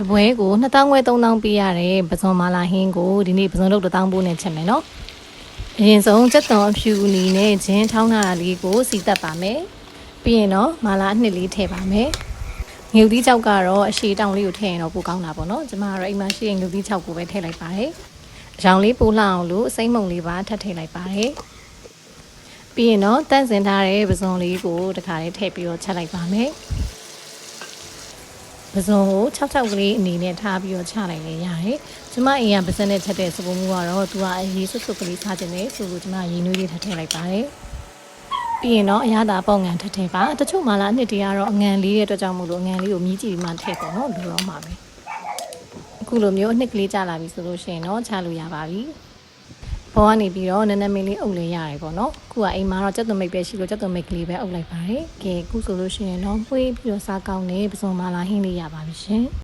တပွဲကို2000ခွဲ3000ပေးရတဲ့ပဇွန်မာလာဟင်းကိုဒီနေ့ပဇွန်လုပ်1000ပိုးနဲ့ချက်မယ်နော်အရင်ဆုံးစက်သွန်အဖြူအနီနဲ့ဂျင်းထောင်းထားတာလေးကိုစီတက်ပါမယ်ပြီးရင်တော့မာလာအနှစ်လေးထည့်ပါမယ်ငြုပ်သီးချောက်ကတော့အရှိတောင်လေးကိုထည့်ရင်တော့ပိုကောင်းတာပေါ့နော်ကျမကတော့အိမ်မှာရှိရင်ငြုပ်သီးချောက်ကိုပဲထည့်လိုက်ပါတယ်အရောင်လေးပိုလှအောင်လို့အစိမ့်မုံလေးပါထပ်ထည့်လိုက်ပါတယ်ပြီးရင်တော့တန့်စင်ထားတဲ့ပဇွန်လေးကိုတခါလေးထည့်ပြီးတော့ချက်လိုက်ပါမယ် ပစုံကို66ကလေးအနေနဲ့ထားပြီးတော့ချလိုက်လေရတယ်။ကျမအိမ်ကပါစက်နဲ့ချက်တဲ့စပုံမှုကတော့သူကအရေးဆွတ်ဆွတ်ကလေးထားခြင်းနဲ့ဆိုလို့ကျမရေနွေးလေးထပ်ထည့်လိုက်ပါတယ်။ပြီးရင်တော့အရသာပေါ့ငံထပ်ထည့်ပါ။တချို့မှလာအနှစ်တည်းကတော့အငံလေးရဲ့အတွက်ကြောင့်မို့လို့အငံလေးကိုမြည်ကြည့်ပြီးမှထည့်ပေါ့နော်လူတော့မှာပဲ။အခုလိုမျိုးအနှစ်ကလေးကြာလာပြီဆိုလို့ရှိရင်တော့ချလို့ရပါပြီ။ ဘောကနေပြီးတော့နည်းနည်းမင်းလေးအုပ်လေးရတယ်ပေါ့နော်။ခုကအိမ်မှာတော့ကြက်သွန်မိတ်ပဲရှိလို့ကြက်သွန်မိတ်ကလေးပဲအုပ်လိုက်ပါတယ်။ကဲအခုဆိုလို့ရှိရင်တော့ပွေးပြီးတော့စားကောင်းနေပစုံမလာဟင်းလေးရပါပြီရှင်။